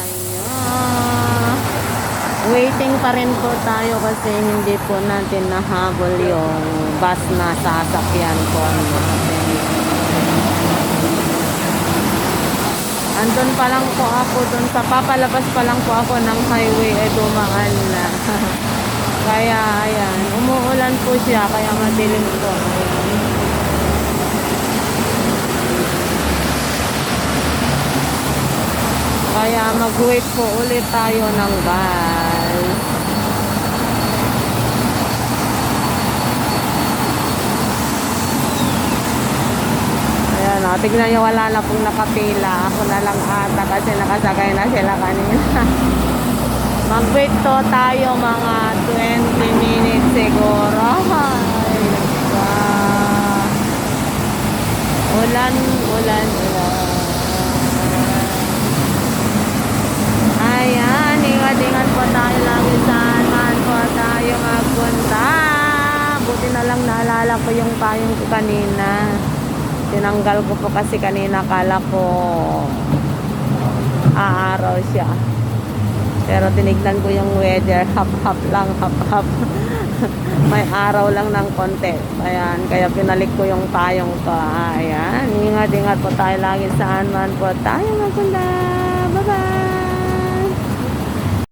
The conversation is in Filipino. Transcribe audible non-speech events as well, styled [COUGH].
Ayan. Waiting pa rin po tayo kasi hindi po natin nahabol yung bus na sasakyan po natin. Andun pa lang po ako dun sa papalabas pa lang po ako ng highway ay dumaan na. [LAUGHS] kaya ayan, umuulan po siya kaya madilim po. Ayan. Kaya mag-wait po ulit tayo ng bus. Ayan o, tignan nyo wala na pong nakapila. Ako na lang ata kasi nakasakay na sila kanina. [LAUGHS] Mag-wait to tayo mga 20 minutes siguro. [LAUGHS] Ay. Ulan, ulan, ulan. Ayan, ingat-ingat po tayo lagi saan man po tayo magpunta. Buti na lang naalala ko yung payong ko kanina. Tinanggal ko po kasi kanina kala ko aaraw siya. Pero tinignan ko yung weather, [LAUGHS] hap-hap lang, hap-hap. [LAUGHS] May araw lang ng konti. Ayan, kaya pinalik ko yung payong ko. Ayan, ingat-ingat po tayo lagi saan man po tayo magpunta.